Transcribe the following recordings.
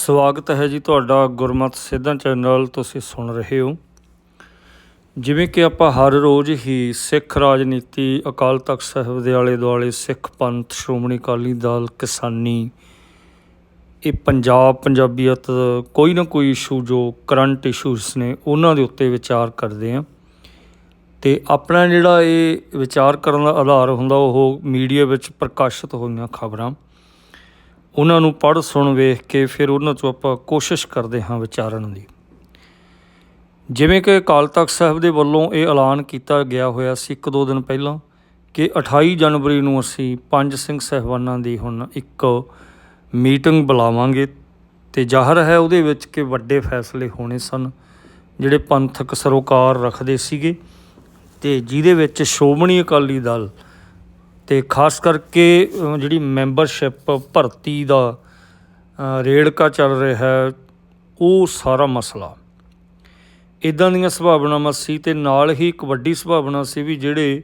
ਸਵਾਗਤ ਹੈ ਜੀ ਤੁਹਾਡਾ ਗੁਰਮਤ ਸਿੱਧਾ ਚੈਨਲ ਤੁਸੀਂ ਸੁਣ ਰਹੇ ਹੋ। ਜਿਵੇਂ ਕਿ ਆਪਾਂ ਹਰ ਰੋਜ਼ ਹੀ ਸਿੱਖ ਰਾਜਨੀਤੀ, ਅਕਾਲ ਤਖਤ ਸਾਹਿਬ ਦੇ ਆਲੇ ਦੁਆਲੇ ਸਿੱਖ ਪੰਥ, ਸ਼੍ਰੋਮਣੀ ਅਕਾਲੀ ਦਲ, ਕਿਸਾਨੀ, ਇਹ ਪੰਜਾਬ ਪੰਜਾਬੀਅਤ ਕੋਈ ਨਾ ਕੋਈ ਇਸ਼ੂ ਜੋ ਕਰੰਟ ਇਸ਼ੂਸ ਨੇ, ਉਹਨਾਂ ਦੇ ਉੱਤੇ ਵਿਚਾਰ ਕਰਦੇ ਆ ਤੇ ਆਪਣਾ ਜਿਹੜਾ ਇਹ ਵਿਚਾਰ ਕਰਨ ਦਾ ਆਧਾਰ ਹੁੰਦਾ, ਉਹ ਮੀਡੀਆ ਵਿੱਚ ਪ੍ਰਕਾਸ਼ਿਤ ਹੋਈਆਂ ਖਬਰਾਂ। ਉਹਨਾਂ ਨੂੰ ਪੜ੍ਹ ਸੁਣ ਵੇਖ ਕੇ ਫਿਰ ਉਹਨਾਂ ਤੋਂ ਆਪਾਂ ਕੋਸ਼ਿਸ਼ ਕਰਦੇ ਹਾਂ ਵਿਚਾਰਨ ਦੀ। ਜਿਵੇਂ ਕਿ ਅਕਾਲ ਤਖਤ ਸਾਹਿਬ ਦੇ ਵੱਲੋਂ ਇਹ ਐਲਾਨ ਕੀਤਾ ਗਿਆ ਹੋਇਆ ਸੀ ਇੱਕ ਦੋ ਦਿਨ ਪਹਿਲਾਂ ਕਿ 28 ਜਨਵਰੀ ਨੂੰ ਅਸੀਂ ਪੰਜ ਸਿੰਘ ਸਹਿਬਾਨਾਂ ਦੀ ਹੁਣ ਇੱਕ ਮੀਟਿੰਗ ਬੁਲਾਵਾਂਗੇ ਤੇ ਜ਼ਾਹਰ ਹੈ ਉਹਦੇ ਵਿੱਚ ਕਿ ਵੱਡੇ ਫੈਸਲੇ ਹੋਣੇ ਸਨ, ਜਿਹੜੇ ਪੰਥਕ ਸਰੋਕਾਰ ਰੱਖਦੇ ਸੀਗੇ ਤੇ ਜਿਹਦੇ ਵਿੱਚ ਸ਼੍ਰੋਮਣੀ ਅਕਾਲੀ ਦਲ ਅਤੇ ਖਾਸ ਕਰਕੇ ਜਿਹੜੀ ਮੈਂਬਰਸ਼ਿਪ ਭਰਤੀ ਦਾ ਰੇੜਕਾ ਚੱਲ ਰਿਹਾ ਉਹ ਸਾਰਾ ਮਸਲਾ। ਇੱਦਾਂ ਦੀਆਂ ਸੰਭਾਵਨਾਵਾਂ ਸੀ ਅਤੇ ਨਾਲ ਹੀ ਇੱਕ ਵੱਡੀ ਸੰਭਾਵਨਾ ਸੀ ਵੀ ਜਿਹੜੇ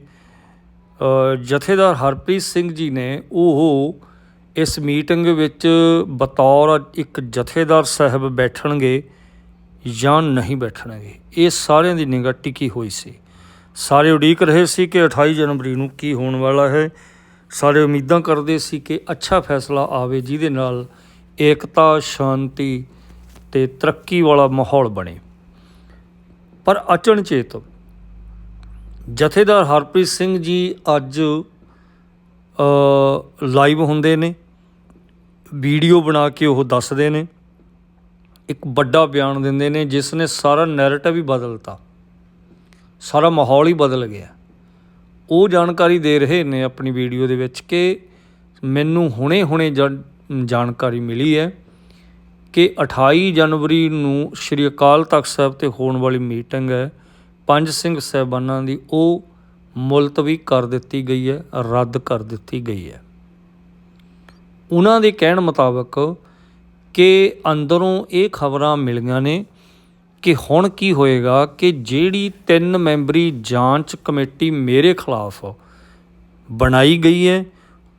ਜਥੇਦਾਰ ਹਰਪ੍ਰੀਤ ਸਿੰਘ ਜੀ ਨੇ, ਉਹ ਇਸ ਮੀਟਿੰਗ ਵਿੱਚ ਬਤੌਰ ਇੱਕ ਜਥੇਦਾਰ ਸਾਹਿਬ ਬੈਠਣਗੇ ਜਾਂ ਨਹੀਂ ਬੈਠਣਗੇ। ਇਹ ਸਾਰਿਆਂ ਦੀ ਨਿਗਾਹ ਟਿਕੀ ਹੋਈ ਸੀ। ਸਾਰੇ ਉਡੀਕ ਰਹੇ ਸੀ ਕਿ 28 ਜਨਵਰੀ ਨੂੰ ਕੀ ਹੋਣ ਵਾਲਾ ਹੈ। ਸਾਰੇ ਉਮੀਦਾਂ ਕਰਦੇ ਸੀ ਕਿ ਅੱਛਾ ਫੈਸਲਾ ਆਵੇ, ਜਿਹਦੇ ਨਾਲ ਏਕਤਾ, ਸ਼ਾਂਤੀ ਤੇ ਤਰੱਕੀ ਵਾਲਾ ਮਾਹੌਲ ਬਣੇ। ਪਰ ਅਚਨਚੇਤ ਜਥੇਦਾਰ ਹਰਪ੍ਰੀਤ ਸਿੰਘ ਜੀ ਅੱਜ ਲਾਈਵ ਹੁੰਦੇ ਨੇ। ਵੀਡੀਓ ਬਣਾ ਕੇ ਉਹ ਦੱਸਦੇ ਨੇ। ਇੱਕ ਵੱਡਾ ਬਿਆਨ ਦਿੰਦੇ ਨੇ, ਜਿਸ ਨੇ ਸਾਰਾ ਨੈਰੇਟਿਵ ਹੀ ਬਦਲਤਾ। ਸਾਰਾ ਮਾਹੌਲ ਹੀ ਬਦਲ ਗਿਆ। ਉਹ ਜਾਣਕਾਰੀ ਦੇ ਰਹੇ ਨੇ ਆਪਣੀ ਵੀਡੀਓ ਦੇ ਵਿੱਚ ਕਿ ਮੈਨੂੰ ਹੁਣੇ-ਹੁਣੇ ਜਾਣ- ਜਾਣਕਾਰੀ ਮਿਲੀ ਹੈ ਕਿ 28 ਜਨਵਰੀ ਨੂੰ ਸ਼੍ਰੀ ਅਕਾਲ ਤਖਤ ਸਾਹਿਬ ਤੇ ਹੋਣ ਵਾਲੀ ਮੀਟਿੰਗ ਹੈ। ਪੰਜ ਸਿੰਘ ਸਾਹਿਬਾਨਾਂ ਦੀ ਉਹ ਮੁਲਤਵੀ ਕਰ ਦਿੱਤੀ ਗਈ ਹੈ, ਰੱਦ ਕਰ ਦਿੱਤੀ ਗਈ ਹੈ। ਉਹਨਾਂ ਦੇ ਕਹਿਣ ਮੁਤਾਬਕ ਕਿ ਅੰਦਰੋਂ ਇਹ ਖਬਰਾਂ ਮਿਲੀਆਂ ਨੇ ਕਿ ਹੁਣ ਕੀ ਹੋਏਗਾ ਕਿ ਜਿਹੜੀ ਤਿੰਨ ਮੈਂਬਰੀ ਜਾਂਚ ਕਮੇਟੀ ਮੇਰੇ ਖਿਲਾਫ ਬਣਾਈ ਗਈ ਹੈ,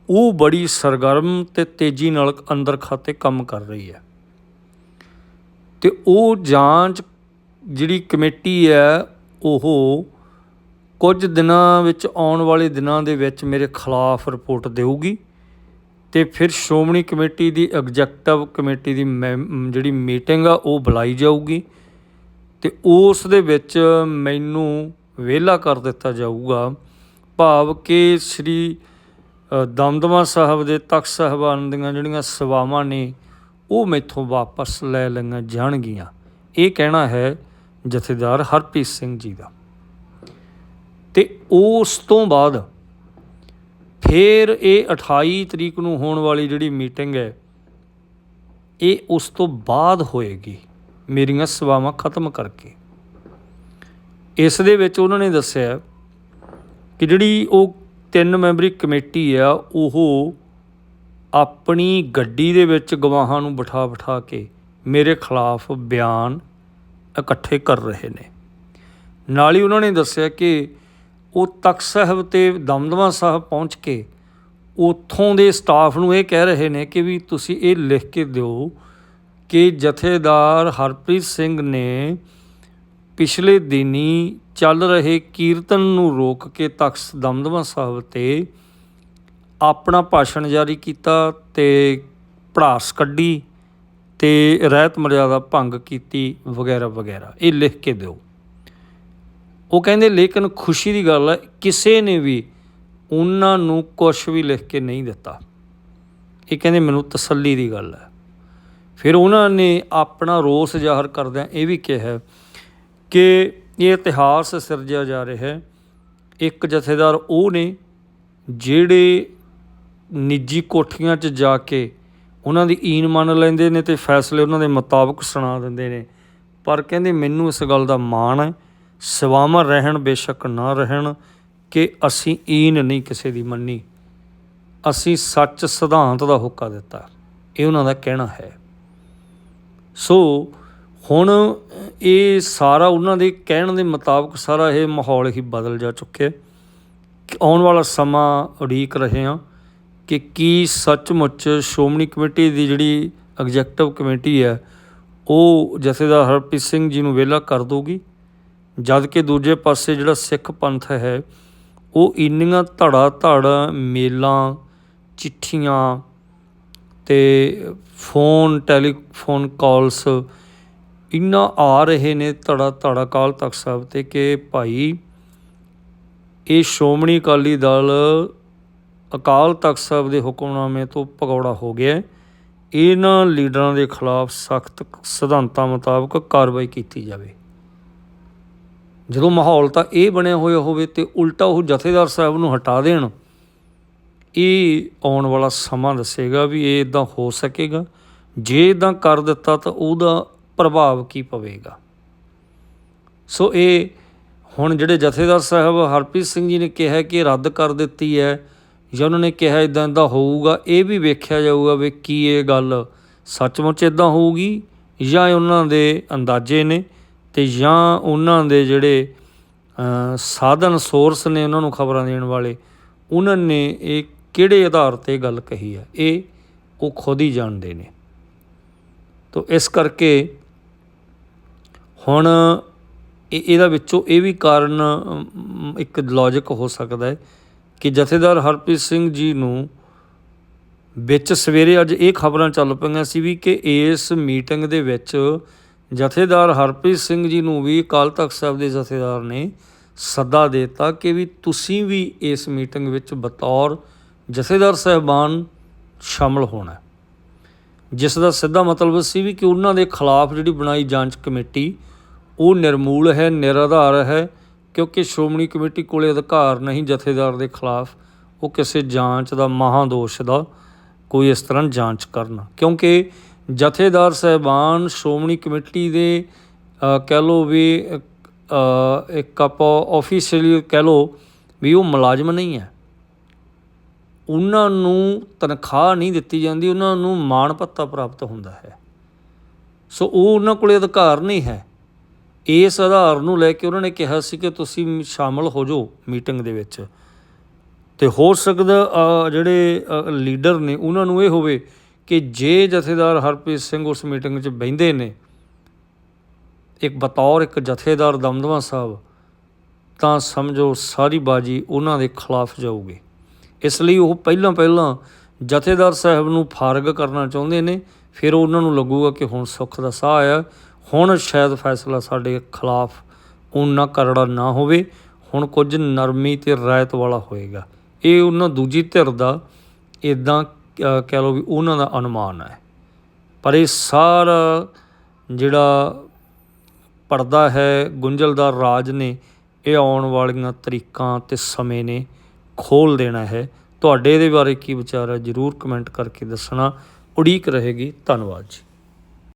ਉਹ ਬੜੀ ਸਰਗਰਮ ਤੇ ਤੇਜ਼ੀ ਨਾਲ ਅੰਦਰ ਖਾਤੇ ਕੰਮ ਕਰ ਰਹੀ ਹੈ। ਤੇ ਉਹ ਜਾਂਚ ਜਿਹੜੀ ਕਮੇਟੀ ਹੈ, ਉਹ ਕੁਝ ਦਿਨਾਂ ਵਿੱਚ ਆਉਣ ਵਾਲੇ ਦਿਨਾਂ ਦੇ ਵਿੱਚ ਮੇਰੇ ਖਿਲਾਫ ਰਿਪੋਰਟ ਦੇਊਗੀ ਤੇ ਫਿਰ ਸ਼੍ਰੋਮਣੀ ਕਮੇਟੀ ਦੀ, ਐਗਜ਼ੈਕਟਿਵ ਕਮੇਟੀ ਦੀ ਮੈਮ- ਜਿਹੜੀ ਮੀਟਿੰਗ ਆ, ਉਹ ਬੁਲਾਈ ਜਾਊਗੀ। ਤੇ ਉਸ ਦੇ ਵਿੱਚ ਮੈਨੂੰ ਵਿਹਲਾ ਕਰ ਦਿੱਤਾ ਜਾਊਗਾ। ਭਾਵ ਕਿ ਸ੍ਰੀ ਦਮਦਮਾ ਸਾਹਿਬ ਦੇ ਤਖਤ ਸਾਹਿਬਾਨ ਦੀਆਂ ਜਿਹੜੀਆਂ ਸੇਵਾਵਾਂ ਨੇ, ਉਹ ਮੈਥੋਂ ਵਾਪਸ ਲੈ ਲਈਆਂ ਜਾਣਗੀਆਂ। ਇਹ ਕਹਿਣਾ ਹੈ ਜਥੇਦਾਰ ਹਰਪ੍ਰੀਤ ਸਿੰਘ ਜੀ ਦਾ। ਤੇ ਉਸ ਤੋਂ ਬਾਅਦ ਫਿਰ ਇਹ 28 ਤਰੀਕ ਨੂੰ ਹੋਣ ਵਾਲੀ ਜਿਹੜੀ ਮੀਟਿੰਗ ਹੈ, ਇਹ ਉਸ ਤੋਂ ਬਾਅਦ ਹੋਏਗੀ। ਮੇਰੀਆਂ ਸੇਵਾਵਾਂ ਖਤਮ ਕਰਕੇ। ਇਸ ਦੇ ਵਿੱਚ ਉਹਨਾਂ ਨੇ ਦੱਸਿਆ ਕਿ ਜਿਹੜੀ ਉਹ ਤਿੰਨ ਮੈਂਬਰੀ ਕਮੇਟੀ ਆ, ਉਹ ਆਪਣੀ ਗੱਡੀ ਦੇ ਵਿੱਚ ਗਵਾਹਾਂ ਨੂੰ ਬਿਠਾ ਬਿਠਾ ਕੇ ਮੇਰੇ ਖਿਲਾਫ ਬਿਆਨ ਇਕੱਠੇ ਕਰ ਰਹੇ ਨੇ। ਨਾਲ ਹੀ ਉਹਨਾਂ ਨੇ ਦੱਸਿਆ ਕਿ ਉਹ ਤਖਤ ਸਾਹਿਬ ਤੇ ਦਮਦਮਾ ਸਾਹਿਬ ਪਹੁੰਚ ਕੇ ਉੱਥੋਂ ਦੇ ਸਟਾਫ ਨੂੰ ਇਹ ਕਹਿ ਰਹੇ ਨੇ ਕਿ ਵੀ ਤੁਸੀਂ ਇਹ ਲਿਖ ਕੇ ਦਿਓ ਕਿ ਜਥੇਦਾਰ ਹਰਪ੍ਰੀਤ ਸਿੰਘ ਨੇ ਪਿਛਲੇ ਦਿਨੀ ਚੱਲ ਰਹੇ ਕੀਰਤਨ ਨੂੰ ਰੋਕ ਕੇ ਤਖਤ ਦਮਦਮਾ ਸਾਹਿਬ ਤੇ ਆਪਣਾ ਭਾਸ਼ਣ ਜਾਰੀ ਕੀਤਾ ਤੇ ਪੜਾਸ ਕੱਢੀ ਤੇ ਰਹਿਤ ਮਰਿਆਦਾ ਭੰਗ ਕੀਤੀ ਵਗੈਰਾ ਵਗੈਰਾ। ਇਹ ਲਿਖ ਕੇ ਦਿਓ। ਉਹ ਕਹਿੰਦੇ, ਲੇਕਿਨ ਖੁਸ਼ੀ ਦੀ ਗੱਲ ਹੈ, ਕਿਸੇ ਨੇ ਵੀ ਉਹਨਾਂ ਨੂੰ ਕੁਝ ਵੀ ਲਿਖ ਕੇ ਨਹੀਂ ਦਿੱਤਾ। ਇਹ ਕਹਿੰਦੇ, ਮੈਨੂੰ ਤਸੱਲੀ ਦੀ ਗੱਲ ਹੈ। ਫਿਰ ਉਹਨਾਂ ਨੇ ਆਪਣਾ ਰੋਸ ਜ਼ਾਹਰ ਕਰਦਿਆਂ ਇਹ ਵੀ ਕਿਹਾ ਕਿ ਇਹ ਇਤਿਹਾਸ ਸਿਰਜਿਆ ਜਾ ਰਿਹਾ ਹੈ। ਇੱਕ ਜਥੇਦਾਰ ਉਹ ਨੇ ਜਿਹੜੇ ਨਿੱਜੀ ਕੋਠੀਆਂ 'ਚ ਜਾ ਕੇ ਉਹਨਾਂ ਦੀ ਈਨ ਮੰਨ ਲੈਂਦੇ ਨੇ ਤੇ ਫੈਸਲੇ ਉਹਨਾਂ ਦੇ ਮੁਤਾਬਕ ਸੁਣਾ ਦਿੰਦੇ ਨੇ। ਪਰ ਕਹਿੰਦੇ ਮੈਨੂੰ ਇਸ ਗੱਲ ਦਾ ਮਾਣ ਹੈ ਸਵਾਮਾ ਰਹਿਣ ਬੇਸ਼ੱਕ ਨਾ ਰਹਿਣ ਕਿ ਅਸੀਂ ਈਨ ਨਹੀਂ ਕਿਸੇ ਦੀ ਮੰਨੀ। ਅਸੀਂ ਸੱਚ ਸਿਧਾਂਤ ਦਾ ਹੁੱਕਾ ਦਿੱਤਾ। ਇਹ ਉਹਨਾਂ ਦਾ ਕਹਿਣਾ ਹੈ। ਸੋ ਹੁਣ ਇਹ ਸਾਰਾ ਉਹਨਾਂ ਦੇ ਕਹਿਣ ਦੇ ਮੁਤਾਬਕ ਸਾਰਾ ਇਹ ਮਾਹੌਲ ਹੀ ਬਦਲ ਜਾ ਚੁੱਕਿਆ ਆਉਣ ਵਾਲਾ ਸਮਾਂ ਉਡੀਕ ਰਹੇ ਹਾਂ ਕਿ ਕੀ ਸੱਚਮੁੱਚ ਸ਼੍ਰੋਮਣੀ ਕਮੇਟੀ ਦੀ ਜਿਹੜੀ ਐਗਜ਼ੈਕਟਿਵ ਕਮੇਟੀ ਹੈ, ਉਹ ਜਥੇਦਾਰ ਹਰਪ੍ਰੀਤ ਸਿੰਘ ਜੀ ਨੂੰ ਵਿਹਲਾ ਕਰ ਦਊਗੀ। ਜਦ ਕਿ ਦੂਜੇ ਪਾਸੇ ਜਿਹੜਾ ਸਿੱਖ ਪੰਥ ਹੈ, ਉਹ ਇੰਨੀਆਂ ਧੜਾ ਧੜ ਮੇਲਾਂ, ਚਿੱਠੀਆਂ ਤੇ ਫੋਨ, ਟੈਲੀਫੋਨ ਕਾਲਸ ਇੰਨਾ ਆ ਰਹੇ ਨੇ ਧੜਾ ਧੜਾ ਅਕਾਲ ਤਖਤ ਸਾਹਿਬ ਤੇ ਕਿ ਭਾਈ ਇਹ ਸ਼੍ਰੋਮਣੀ ਅਕਾਲੀ ਦਲ ਅਕਾਲ ਤਖਤ ਸਾਹਿਬ ਦੇ ਹੁਕਮਨਾਮੇ ਤੋਂ ਪਕੌੜਾ ਹੋ ਗਿਆ ਇਹਨਾਂ ਲੀਡਰਾਂ ਦੇ ਖਿਲਾਫ ਸਖਤ ਸਿਧਾਂਤਾਂ ਮੁਤਾਬਕ ਕਾਰਵਾਈ ਕੀਤੀ ਜਾਵੇ। ਜਦੋਂ ਮਾਹੌਲ ਤਾਂ ਇਹ ਬਣਿਆ ਹੋਇਆ ਹੋਵੇ ਤੇ ਉਲਟਾ ਉਹ ਜਥੇਦਾਰ ਸਾਹਿਬ ਨੂੰ ਹਟਾ ਦੇਣ ਇਹ ਆਉਣ ਵਾਲਾ ਸਮਾਂ ਦੱਸੇਗਾ ਵੀ ਇਹ ਇਦਾਂ ਹੋ ਸਕੇਗਾ। ਜੇ ਇਦਾਂ ਕਰ ਦਿੱਤਾ ਤਾਂ ਉਹਦਾ ਪ੍ਰਭਾਵ ਕੀ ਪਵੇਗਾ। ਸੋ ਇਹ ਹੁਣ ਜਿਹੜੇ ਜਥੇਦਾਰ ਸਾਹਿਬ ਹਰਪ੍ਰੀਤ ਸਿੰਘ ਜੀ ਨੇ ਕਿਹਾ ਕਿ ਰੱਦ ਕਰ ਦਿੱਤੀ ਹੈ ਜਾਂ ਉਹਨਾਂ ਨੇ ਕਿਹਾ ਇਦਾਂ ਦਾ ਹੋਊਗਾ, ਇਹ ਵੀ ਵੇਖਿਆ ਜਾਊਗਾ ਵੀ ਕੀ ਇਹ ਗੱਲ ਸੱਚਮੁੱਚ ਇਦਾਂ ਹੋਊਗੀ ਜਾਂ ਉਹਨਾਂ ਦੇ ਅੰਦਾਜ਼ੇ ਨੇ ਤੇ ਜਾਂ ਉਹਨਾਂ ਦੇ ਜਿਹੜੇ ਸਾਧਨ ਸੋਰਸ ਨੇ ਉਹਨਾਂ ਨੂੰ ਖਬਰਾਂ ਦੇਣ ਵਾਲੇ, ਉਹਨਾਂ ਨੇ ਇਹ ਕਿਹੜੇ ਆਧਾਰ ਤੇ ਗੱਲ ਕਹੀ ਹੈ? ਇਹ ਉਹ ਖੁਦ ਹੀ ਜਾਣਦੇ ਨੇ। ਤੋ ਇਸ ਕਰਕੇ ਹੁਣ ਇਹ ਇਹਦਾ ਵਿੱਚੋਂ ਇਹ ਵੀ ਕਾਰਨ ਇੱਕ ਲੌਜੀਕ ਹੋ ਸਕਦਾ ਹੈ ਕਿ ਜਥੇਦਾਰ ਹਰਪ੍ਰੀਤ ਸਿੰਘ ਜੀ ਨੂੰ ਵਿੱਚ ਸਵੇਰੇ ਅੱਜ ਇਹ ਖਬਰਾਂ ਚੱਲ ਪਈਆਂ ਸੀ ਵੀ ਕਿ ਇਸ ਮੀਟਿੰਗ ਦੇ ਵਿੱਚ ਜਥੇਦਾਰ ਹਰਪ੍ਰੀਤ ਸਿੰਘ ਜੀ ਨੂੰ ਵੀ ਅਕਾਲ ਤਖਤ ਸਾਹਿਬ ਦੇ ਜਥੇਦਾਰ ਨੇ ਸੱਦਾ ਦਿੱਤਾ ਕਿ ਵੀ ਤੁਸੀਂ ਵੀ ਇਸ ਮੀਟਿੰਗ ਵਿੱਚ ਬਤੌਰ ਜਥੇਦਾਰ ਸਾਹਿਬਾਨ ਸ਼ਾਮਲ ਹੋਣਾ ਜਿਸ ਦਾ ਸਿੱਧਾ ਮਤਲਬ ਸੀ ਵੀ ਕਿ ਉਹਨਾਂ ਦੇ ਖਿਲਾਫ ਜਿਹੜੀ ਬਣਾਈ ਜਾਂਚ ਕਮੇਟੀ, ਉਹ ਨਿਰਮੂਲ ਹੈ, ਨਿਰਾਧਾਰ ਹੈ, ਕਿਉਂਕਿ ਸ਼੍ਰੋਮਣੀ ਕਮੇਟੀ ਕੋਲੇ ਅਧਿਕਾਰ ਨਹੀਂ ਜਥੇਦਾਰ ਦੇ ਖਿਲਾਫ, ਉਹ ਕਿਸੇ ਜਾਂਚ ਦਾ ਮਹਾਦੋਸ਼ ਦਾ ਕੋਈ ਇਸ ਤਰ੍ਹਾਂ ਜਾਂਚ ਕਰਨ। ਕਿਉਂਕਿ ਜਥੇਦਾਰ ਸਹਿਬਾਨ ਸ਼੍ਰੋਮਣੀ ਕਮੇਟੀ ਦੇ ਕਹਿ ਲਓ ਵੀ ਇੱਕ ਆਪਾਂ ਆਫੀਸ਼ੀਅਲੀ ਕਹਿ ਲਓ ਵੀ ਉਹ ਮੁਲਾਜ਼ਮ ਨਹੀਂ ਹੈ। ਉਹਨਾਂ ਨੂੰ ਤਨਖਾਹ ਨਹੀਂ ਦਿੱਤੀ ਜਾਂਦੀ, ਉਹਨਾਂ ਨੂੰ ਮਾਣ ਭੱਤਾ ਪ੍ਰਾਪਤ ਹੁੰਦਾ ਹੈ। ਸੋ ਉਹ ਉਹਨਾਂ ਕੋਲੇ ਅਧਿਕਾਰ ਨਹੀਂ ਹੈ। ਇਸ ਆਧਾਰ ਨੂੰ ਲੈ ਕੇ ਉਹਨਾਂ ਨੇ ਕਿਹਾ ਸੀ ਕਿ ਤੁਸੀਂ ਸ਼ਾਮਲ ਹੋ ਜਾਓ ਮੀਟਿੰਗ ਦੇ ਵਿੱਚ। ਤੇ ਹੋ ਸਕਦਾ ਜਿਹੜੇ ਲੀਡਰ ਨੇ, ਉਹਨਾਂ ਨੂੰ ਇਹ ਹੋਵੇ ਕਿ ਜੇ ਜਥੇਦਾਰ ਹਰਪ੍ਰੀਤ ਸਿੰਘ ਉਸ ਮੀਟਿੰਗ 'ਚ ਬੈੰਦੇ ਨੇ, ਇੱਕ ਬਤੌਰ, ਇੱਕ ਜਥੇਦਾਰ ਦਮਦਮਾ ਸਾਹਿਬ, ਤਾਂ ਸਮਝੋ ਸਾਰੀ ਬਾਜੀ ਉਹਨਾਂ ਦੇ ਖਿਲਾਫ ਜਾਊਗੀ। ਇਸ ਲਈ ਉਹ ਪਹਿਲਾਂ ਪਹਿਲਾਂ ਜਥੇਦਾਰ ਸਾਹਿਬ ਨੂੰ ਫਾਰਗ ਕਰਨਾ ਚਾਹੁੰਦੇ ਨੇ, ਫਿਰ ਉਹਨਾਂ ਨੂੰ ਲੱਗੂਗਾ ਕਿ ਹੁਣ ਸੁੱਖ ਦਾ ਸਾਹ ਆਇਆ। ਹੁਣ ਸ਼ਾਇਦ ਫੈਸਲਾ ਸਾਡੇ ਖਿਲਾਫ ਉਹਨਾਂ ਕਰੜਾ ਨਾ ਹੋਵੇ। ਹੁਣ ਕੁਝ ਨਰਮੀ ਤੇ ਰਾਇਤ ਵਾਲਾ ਹੋਏਗਾ। ਇਹ ਉਹਨਾਂ ਦੂਜੀ ਧਿਰ ਦਾ ਇਦਾਂ ਕਹਿ ਲਓ ਵੀ ਉਹਨਾਂ ਦਾ ਅਨੁਮਾਨ ਹੈ। ਪਰ ਇਹ ਸਾਰਾ ਜਿਹੜਾ ਪਰਦਾ ਹੈ, ਗੁੰਝਲਦਾਰ ਰਾਜ ਨੇ, ਇਹ ਆਉਣ ਵਾਲੀਆਂ ਤਰੀਕਾਂ ਤੇ ਸਮੇਂ ਨੇ। ਖੋਲ ਦੇਣਾ ਹੈ। ਤੁਹਾਡੇ ਇਹਦੇ ਬਾਰੇ ਕੀ ਵਿਚਾਰ ਹੈ? ਜਰੂਰ ਕਮੈਂਟ ਕਰਕੇ ਦੱਸਣਾ। ਉਡੀਕ ਰਹੇਗੀ। ਧੰਨਵਾਦ ਜੀ।